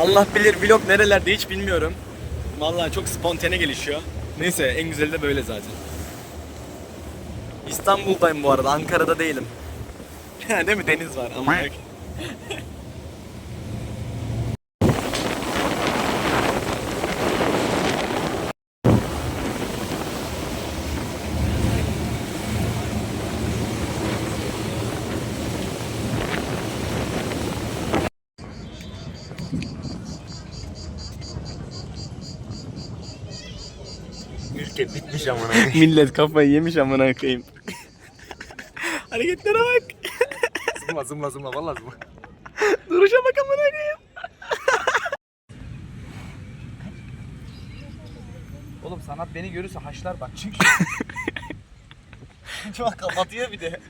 Allah bilir vlog nerelerde hiç bilmiyorum. Vallahi çok spontane gelişiyor. Neyse en güzeli de böyle zaten. İstanbul'dayım bu arada, Ankara'da değilim. Değil mi? Deniz var ama Millet kafayı yemiş amına koyayım. Hareketlere bak. zımla zımla zımla valla zımla. Duruşa bak amına koyayım. Oğlum sanat beni görürse haşlar bak çünkü. Bak kapatıyor bir de.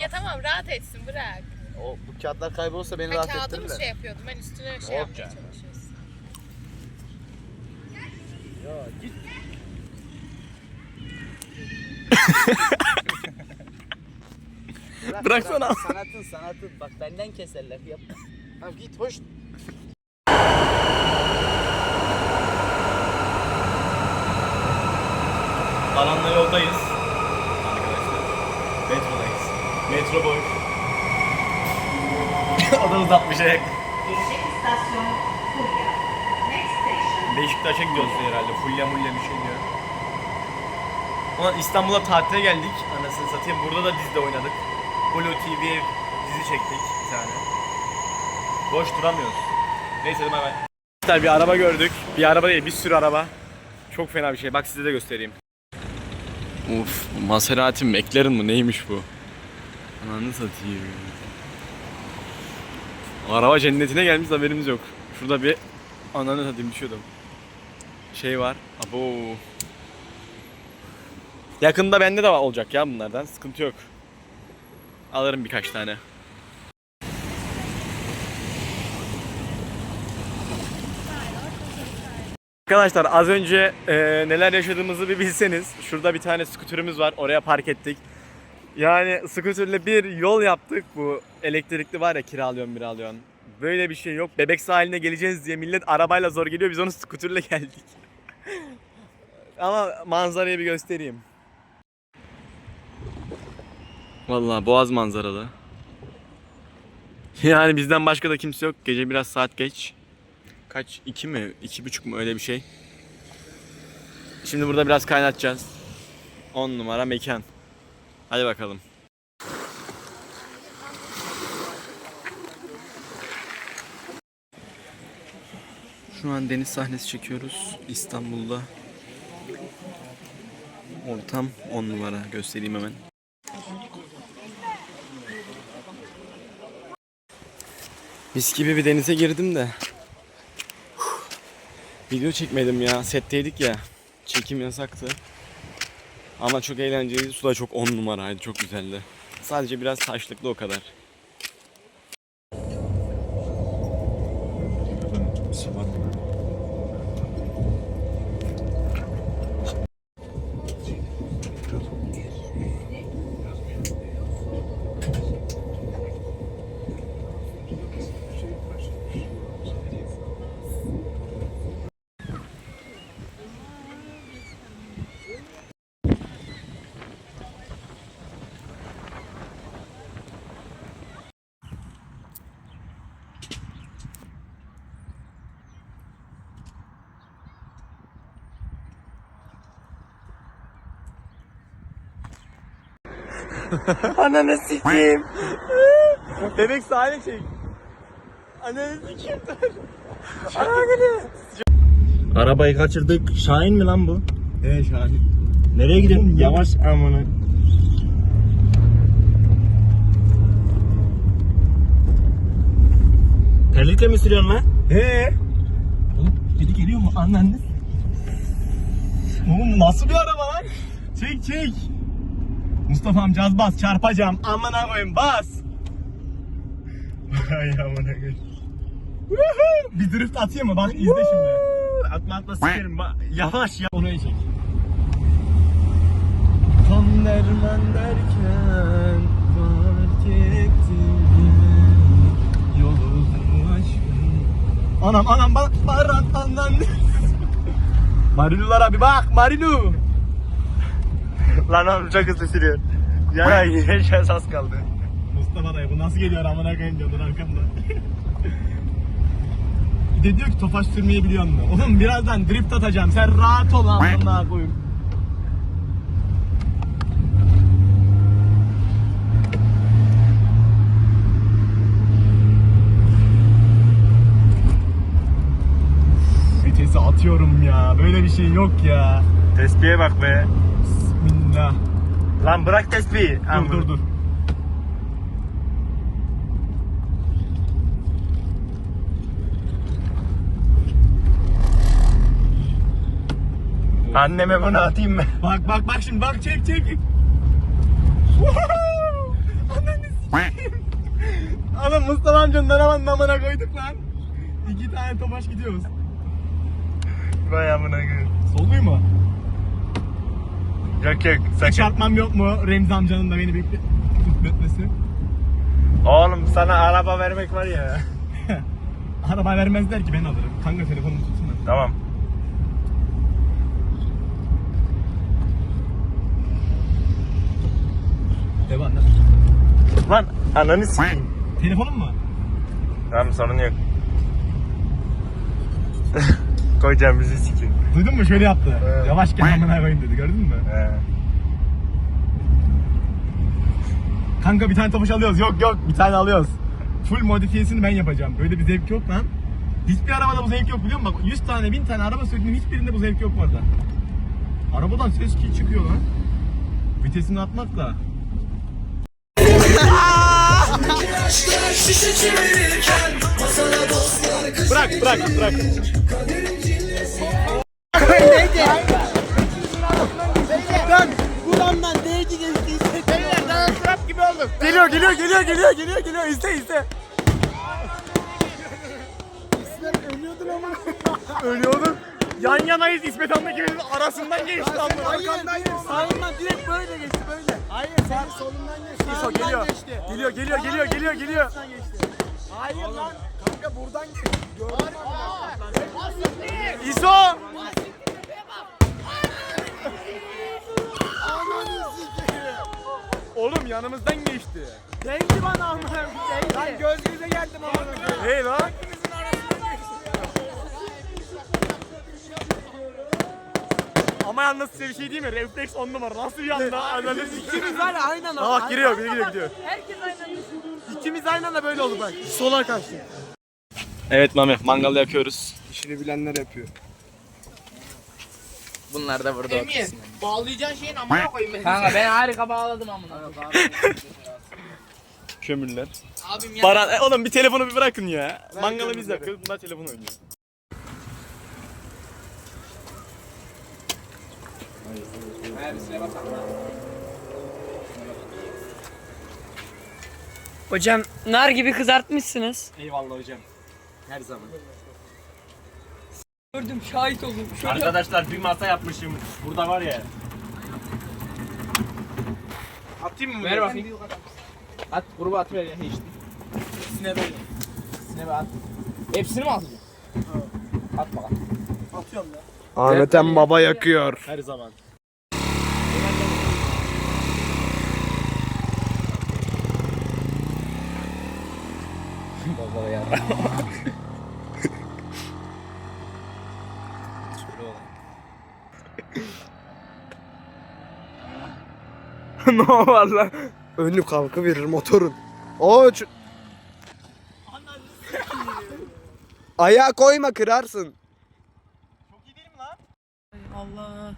Ya tamam rahat etsin bırak. O bu kağıtlar kaybolursa beni Ben rahat ettirir de. şey yapıyordum. Ben üstüne şey Yok yapmaya canım. Ya git. Bırak, Bıraksana. bırak. Sanatın sanatın. Bak benden keserler. Yap. Tamam git hoş. Alanla yoldayız. Arkadaşlar. Metrodayız. Metro boş. o da uzatmış ayak. Gelecek istasyon. Beşiktaş'a gidiyoruz herhalde. Fulya mulya bir şey diyor. Ulan İstanbul'a tatile geldik. Anasını satayım. Burada da dizide oynadık. Blue TV'ye dizi çektik bir tane. Boş duramıyoruz. Neyse hadi bay bay. Bir araba gördük. Bir araba değil bir sürü araba. Çok fena bir şey. Bak size de göstereyim. Uf, Maserati? McLaren mı? Neymiş bu? Ananı satayım. Araba cennetine gelmiş haberimiz yok. Şurada bir ananı satayım düşüyordum. Şey var. Abo. Yakında bende de olacak ya bunlardan. Sıkıntı yok. Alırım birkaç tane. Arkadaşlar az önce e, neler yaşadığımızı bir bilseniz. Şurada bir tane skuterimiz var. Oraya park ettik. Yani skuterle bir yol yaptık. Bu elektrikli var ya kiralıyorsun kiralıyorsun. Böyle bir şey yok. Bebek sahiline geleceğiz diye millet arabayla zor geliyor. Biz onu skuterle geldik. Ama manzarayı bir göstereyim. Vallahi boğaz manzaralı. Yani bizden başka da kimse yok. Gece biraz saat geç. Kaç? iki mi? iki buçuk mu? Öyle bir şey. Şimdi burada biraz kaynatacağız. 10 numara mekan. Hadi bakalım. Şu an deniz sahnesi çekiyoruz İstanbul'da. Ortam 10 numara göstereyim hemen. Mis gibi bir denize girdim de. Video çekmedim ya. Setteydik ya. Çekim yasaktı. Ama çok eğlenceliydi. Su da çok 10 numaraydı. Çok güzeldi. Sadece biraz taşlıklı o kadar. しまってくる Ananı sikeyim. Bebek sahile çek. Ananı sikeyim Arabayı kaçırdık. Şahin mi lan bu? He Şahin. Nereye gidiyorsun? Yavaş amına. Terlikle mi sürüyorsun lan? He. Oğlum biri geliyor mu? Anlandın. Oğlum nasıl bir araba lan? Çek çek. Mustafa amca az bas çarpacağım. Amına koyayım bas. Ay amına koyayım. Bir drift atayım mı? Bak izle şimdi. Atma atma sikerim. Bak, Yavaş ya. Onu çek. Tam derman derken fark ettim yolunu aşkın. Anam anam bak baran anan. Marilulara bir bak Marilu. Lan oğlum çok hızlı sürüyor. Ya yaşas az kaldı. Mustafa dayı bu nasıl geliyor amına koyayım diyorlar arkamda. Bir de diyor ki tofaş sürmeyi biliyor musun? Oğlum birazdan drift atacağım. Sen rahat ol amına koyayım. Vitesi atıyorum ya. Böyle bir şey yok ya. Tespihe bak be. Lan bırak tespihi. Dur dur dur. Anneme bunu atayım mı? Bak bak bak şimdi bak çek çek. Ananı sikeyim. Oğlum Mustafa amcanın arabanın amına koyduk lan. İki tane topaş gidiyoruz. Vay amına koyayım. Soluyor mu? Yok yok sakın. Çarpmam yok mu? Remzi amcanın da beni bekle tutmetmesi. Oğlum sana araba vermek var ya. Araba vermezler ki ben alırım. Kanka telefonumu tutsana. Tamam. Devam Lan ananı sikeyim. Telefonum mu? Tamam sorun yok. Koyacağım bizi sikeyim. Duydun mu şöyle yaptı. Evet. Yavaş gel amına koyayım dedi gördün mü? He. Kanka bir tane topaş alıyoruz. Yok yok bir tane alıyoruz. Full modifiyesini ben yapacağım. Böyle bir zevk yok lan. Hiçbir arabada bu zevk yok biliyor musun? Bak 100 tane 1000 tane araba sürdüm hiçbirinde bu zevk yok bu arada. Arabadan ses ki çıkıyor lan. Vitesini atmakla. bırak bırak bırak. Geliyor geliyor geliyor geliyor geliyor geliyor izle izle. İsmet ölüyordun ama. Ölüyordun. Yan yanayız İsmet Han'la ikimizin arasından geçti ama. Arkandayım. Sağından direkt böyle geçti böyle. Hayır sen solundan geçti. İso geliyor. Geliyor geliyor geliyor geliyor geliyor. Hayır lan. Kanka buradan geçti. İso. Oğlum yanımızdan geçti. Değdi bana amına değdi. Lan göz göze geldim ama. Hey lan. Ama yalnız size bir şey diyeyim mi? Refleks on numara. Nasıl bir anda? Anladın İkimiz var ya aynı anda. Aa bak giriyor, biri gidiyor, gidiyor. Herkes aynı anda. İkimiz aynı anda böyle oldu bak. Sola kaçtı. Evet Mami, mangal yapıyoruz. İşini bilenler yapıyor. Bunlar da burada Emir, bağlayacağın şeyin amına koyayım ben. Kanka ben harika bağladım amına. Kömürler. Abim ya. Baran, e, oğlum bir telefonu bir bırakın ya. Mangalı biz yapıyoruz, bunlar telefon oynuyor. Hocam nar gibi kızartmışsınız. Eyvallah hocam. Her zaman. Gördüm şahit oldum. Şöyle Arkadaşlar bir masa yapmışım. Burada var ya. Atayım mı? Ver bakayım. At gruba at ver ya hiç. Böyle. İkisine at. Hepsini mi atacaksın? At bakalım. Ahmet em baba yakıyor. Her zaman. Baba ya. Ne var lan? Önlü kalkı verir motorun. O ç- Ayağa koyma kırarsın. Allah.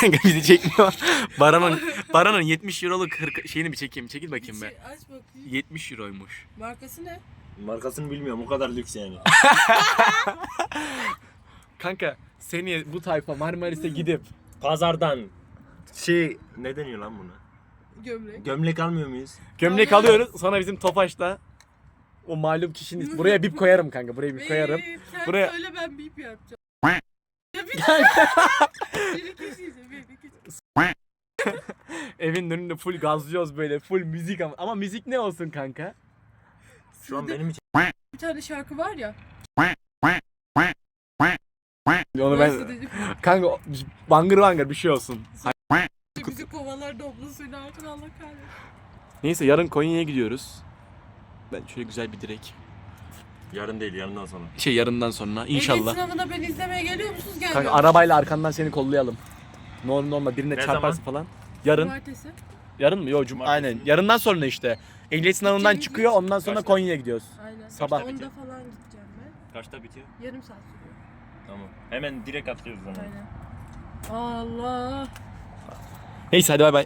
Kanka bizi çekmiyor. Baran'ın Baran'ın 70 euroluk hırka, şeyini bir çekeyim. Çekil bakayım be. Aç bakayım. 70 euroymuş. Markası ne? Markasını bilmiyorum o kadar lüks yani. Kanka seni bu tayfa Marmaris'e gidip Pazardan şey ne deniyor lan buna? Gömlek. Gömlek almıyor muyuz? gömlek alıyoruz. Sonra bizim Tofaş'ta o malum kişinin buraya bip koyarım kanka. Buraya bip koyarım. Sen Buraya- söyle ben bip yapacağım. Ya bir Bir. Evin önünde full gazlıyoruz böyle. Full müzik ama. Ama müzik ne olsun kanka? Şu an benim için Bir tane şarkı var ya. Onu ben Nasıl dedim? kanka bangır bangır bir şey olsun. Artık Allah kahretsin. Neyse yarın Konya'ya gidiyoruz. Ben şöyle güzel bir direk. yarın değil yarından sonra. Şey yarından sonra Ehliyet inşallah. sınavına beni izlemeye geliyor musunuz? Gelmiyor Kanka musunuz? arabayla arkandan seni kollayalım. Normal normal birine Ne çarparsın falan. Yarın. Cumartesi. Yarın mı? Yok cuma. Aynen. Yarından sonra işte. Ehliyet sınavından Gideceğimiz çıkıyor ondan sonra Kaçta? Konya'ya gidiyoruz. Aynen. Sabah. Onda falan gideceğim ben. Kaçta bitiyor? Yarım saat sürüyor. Tamam. Hemen direkt atlıyoruz o zaman. Aynen. Allah. Neyse hadi bay bay.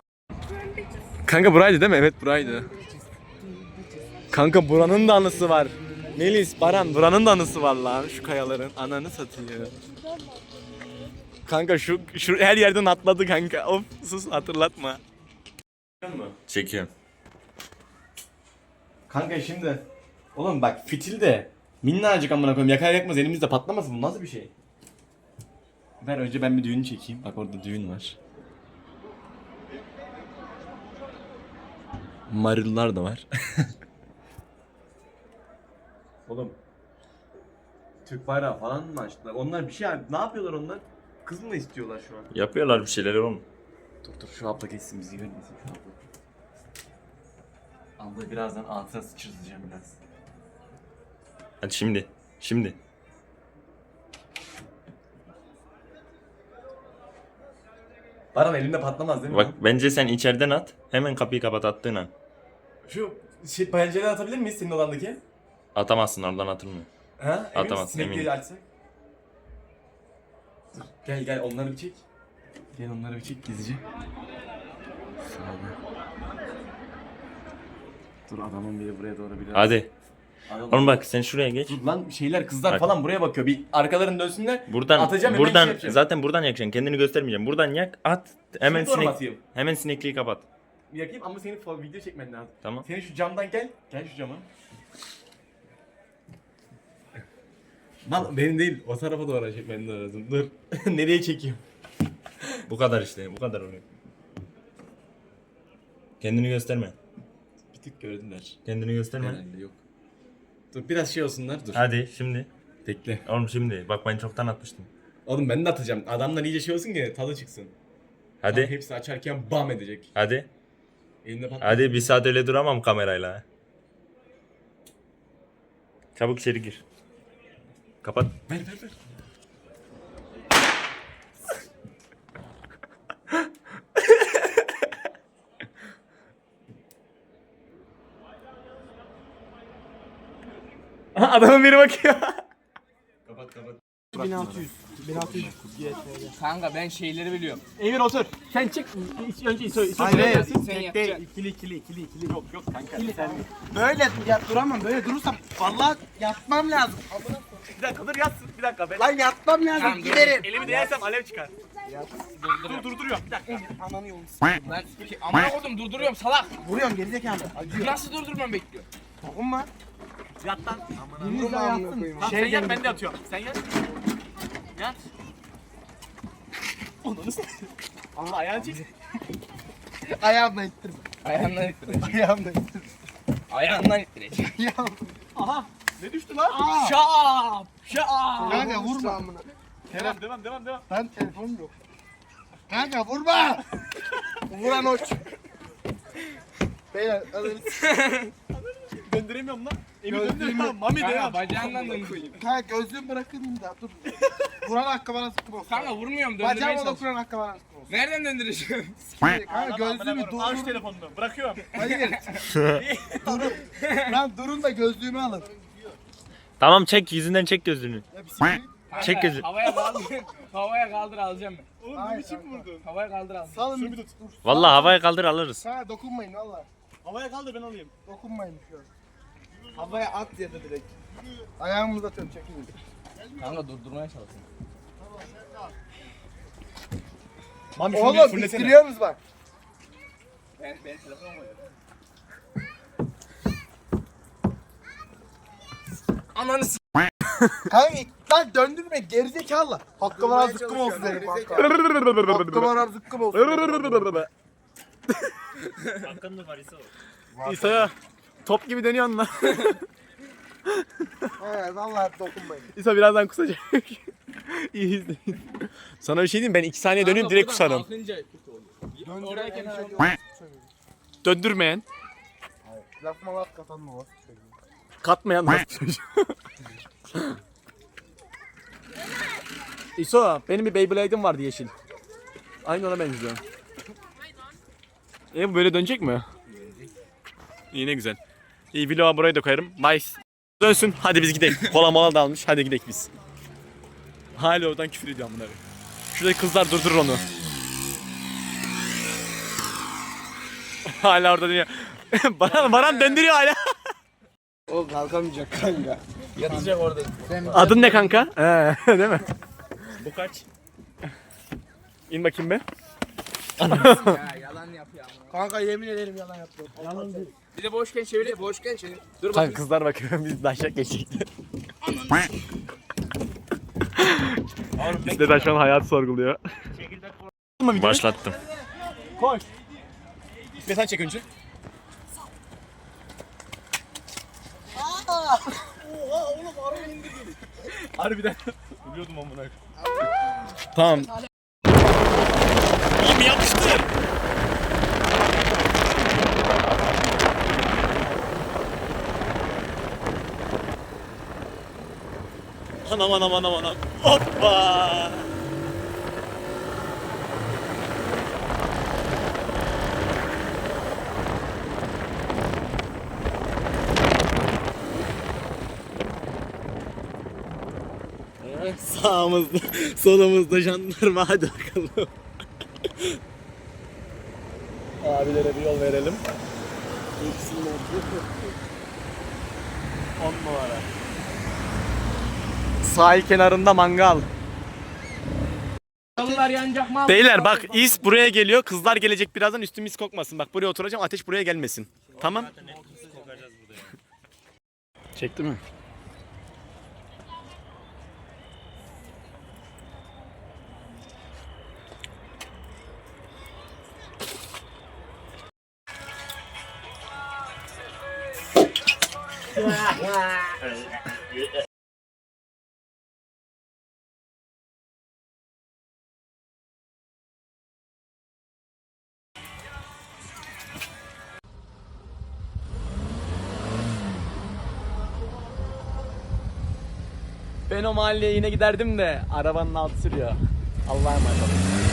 Kanka buraydı değil mi? Evet buraydı. Kanka buranın da anısı var. Melis, Baran buranın da anısı var lan şu kayaların. Ananı satıyor. Kanka şu, şu her yerden atladı kanka. Of sus hatırlatma. Çekiyorum. Kanka şimdi. Oğlum bak fitil de minnacık amına koyayım. Yakar yakmaz elimizde patlamasın bu nasıl bir şey? Ver önce ben bir düğünü çekeyim. Bak orada düğün var. Marıllar da var. Oğlum. Türk bayrağı falan mı açtılar? Onlar bir şey ne yapıyorlar onlar? Kız mı istiyorlar şu an? Yapıyorlar bir şeyler oğlum. Dur dur şu abla geçsin bizi görmesin şu abla. Abla birazdan altına sıçırtacağım biraz. Hadi şimdi. Şimdi. Baran elinde patlamaz değil mi? Bak bence sen içeriden at. Hemen kapıyı kapat attığın an. Şu şey pencereden atabilir miyiz senin odandaki? Atamazsın oradan atılmıyor. Ha? Emin Atamaz, misin? Sinekleri eminim. açsak. Dur, gel gel onları bir çek. Gel onları bir çek gizlice. Sağda. Dur adamın biri buraya doğru biraz. Hadi. Oğlum bak sen şuraya geç. Dur lan şeyler kızlar Bak. falan buraya bakıyor. Bir arkalarını dönsünler. Buradan Atacağım, hemen buradan şey yapacağım. zaten buradan yakacaksın. Kendini göstermeyeceğim. Buradan yak, at. Hemen doğru mu sinek atayım? hemen sinekliği kapat. Yakayım ama senin fo- video çekmen lazım. Tamam. Senin şu camdan gel. Gel şu cama. Lan benim değil. O tarafa doğru çekmen lazım. Dur. Nereye çekeyim? Bu kadar işte. Bu kadar oluyor. Kendini gösterme. Bir tık gördüler. Kendini gösterme. Herhalde yok. Dur biraz şey olsunlar. Dur. Hadi şimdi. Bekle. Oğlum şimdi. Bak ben çoktan atmıştım. Oğlum ben de atacağım. Adamlar iyice şey olsun ki tadı çıksın. Tam Hadi. hepsi açarken bam edecek. Hadi. Elimde pat. Hadi bir saat öyle duramam kamerayla. Çabuk içeri gir. Kapat. Ver ver ver. Adamın biri bakıyor. Kapat kapat. 1600. 1600 Kanka ben şeyleri biliyorum. Emir otur. Sen çık. Önce İso, İso Hayır, hayır. Sen yapacaksın. İkili ikili ikili ikili. Yok yok kanka. Sen Böyle ya duramam böyle durursam vallahi yatmam lazım. bir dakika dur yatsın. Bir dakika ben. Lan yatmam lazım Tamam, giderim. Elimi değersem alev çıkar. Durduruyorum. Dur durduruyorum. Bir dakika. Ananı yolunu Ben amına koydum durduruyorum salak. Vuruyorum gerizekalı. Acıyor. Nasıl durdurmam bekliyor? Dokunma. Yat lan. Biriniz de yatsın. Tamam Şey sen yat ben de yatıyorum. Sen yat. Yat. Onu Allah ayağını çek. Ayağımla ittirme. Ayağından ittireceğim. Ayağımla ittirme. Ayağından ittireceğim. Ayağım. Aha. Ne düştü lan? Şap! Şap! Kanka vurma. Devam devam devam devam. Ben telefonum yok. Kanka vurma. Vuran hoş. Beyler alın. Döndüremiyorum lan. Gözlüğümü- döndüremiyorum. Mami Kanka devam. bacağından döndüreyim. Kanka gözlüğümü bırakın da dur. Vuran hakkı bana sıkım olsun. Kanka vurmuyorum döndürmeye Bacağıma çalışıyorum. dokunan hakkı bana sıkım olsun. Nereden döndüreceğim? Kanka gözlüğümü Al şu durun. telefonunu. Bırakıyorum. Hayır. durun. Lan durun da gözlüğümü alın. Tamam çek yüzünden çek gözlüğünü. Ya bir sikeyim. Kanka, Çek gözü. Havaya kaldır. havaya kaldır alacağım ben. Oğlum ne biçim vurdun? Havaya kaldır abi. Salın bir tut. Vallahi havaya kaldır alırız. Ha dokunmayın valla. Havaya kaldır ben alayım. Dokunmayın şu an. Havaya at ya da direkt. Ayağımı uzatıyorum çekin. Kanka durdurmaya çalışın. Mami şunu Oğlum fırlasana. ittiriyorsunuz bak. Ben, ben telefon koyuyorum. Ananı s*** Kanka lan döndürme gerizekalı. Hakkı var zıkkım olsun dedim kanka. Hakkı var zıkkım olsun. Hakkında var ise İsa top gibi dönüyorsun lan. He vallahi dokunmayın. İsa birazdan kusacak. İyi izleyin. Sana bir şey diyeyim ben 2 saniye döneyim direkt kusarım. Oluyor. Oraya Döndürme. kenar Döndürmeyen, laf katan laf. katmayan nasıl bir? İso benim bir Beyblade'im vardı yeşil. Aynı ona benziyor. E bu böyle dönecek mi? İyi ne güzel. İyi vloga burayı da koyarım. Nice. Dönsün. Hadi biz gidelim. Kola mola da almış. Hadi gidelim biz. Hala oradan küfür ediyor bunları. Şuradaki kızlar durdurur onu. hala orada dönüyor. Baran, Baran döndürüyor hala. O kalkamayacak kanka. Yatacak orada. Adın ne kanka? He, değil mi? Bu kaç? İn bakayım be. ya yalan yapıyor ama. Kanka yemin ederim yalan yaptım. Yalan değil. Bir de boşken çevir, boşken çevir. Dur Kanka bakayım. kızlar bakıyor biz de aşağı geçecekti. İşte de şu an hayatı sorguluyor. Başlattım. Koş. Ve sen çek önce. Oha oğlum harbi indirdi. Harbiden. Biliyordum amına. Tamam. Mi yapıştır? Anam anam anam anam. Hoppa. Sağımızda, solumuzda jandarma hadi bakalım. Abilere bir yol verelim. On numara. Sahil kenarında mangal. Yollar yanacak mı? Beyler bak is buraya geliyor. Kızlar gelecek birazdan üstümüz kokmasın. Bak buraya oturacağım ateş buraya gelmesin. Tamam. Çekti mi? Ben o mahalleye yine giderdim de arabanın altı sürüyor. Allah'a emanet olun.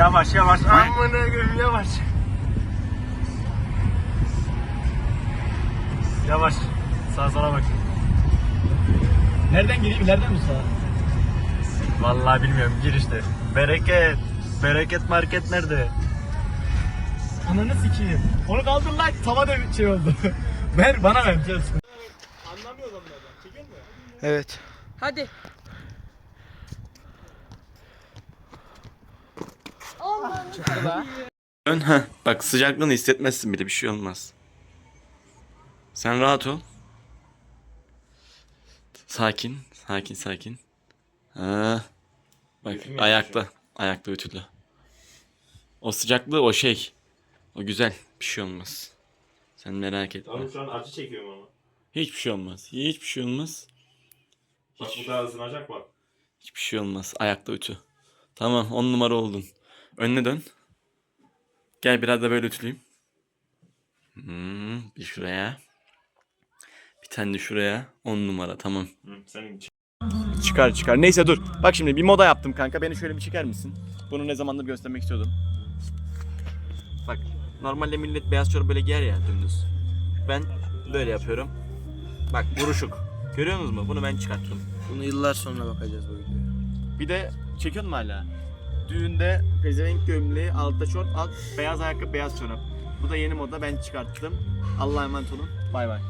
Yavaş yavaş. Amına koyayım yavaş. Yavaş. Sağa sola bak. Nereden gireyim? Nereden mi sağa? Vallahi bilmiyorum gir işte. Bereket. Bereket market nerede? Ananı sikeyim. Onu kaldır lan tava da şey oldu. ver bana ver. Anlamıyor adamlardan. Çekiyor mu? Evet. Hadi. Ön ha. Bak sıcaklığını hissetmezsin bile bir şey olmaz. Sen rahat ol. Sakin, sakin, sakin. Ha. Bak ayakta, ayakta ütülü. O sıcaklığı o şey. O güzel, bir şey olmaz. Sen merak etme. Oğlum şu an acı çekiyorum ama. Hiçbir şey olmaz. Hiçbir şey olmaz. Bak bu daha ısınacak bak. Hiçbir şey olmaz. Ayakta ütü. Tamam, on numara oldun. Önüne dön. Gel biraz da böyle ütüleyeyim. Hmm, bir şuraya. Bir tane de şuraya. On numara tamam. Senin Çıkar çıkar. Neyse dur. Bak şimdi bir moda yaptım kanka. Beni şöyle bir çeker misin? Bunu ne zamandır göstermek istiyordum. Bak normalde millet beyaz çorap böyle giyer ya dümdüz. Ben böyle yapıyorum. Bak buruşuk. Görüyorsunuz mu? Bunu ben çıkarttım. Bunu yıllar sonra bakacağız bu videoya. Bir de çekiyor mu hala? Düğünde pezevenk gömleği, altta şort, alt beyaz ayakkabı, beyaz çorap. Bu da yeni moda ben çıkarttım. Allah'a emanet olun. Bay bay.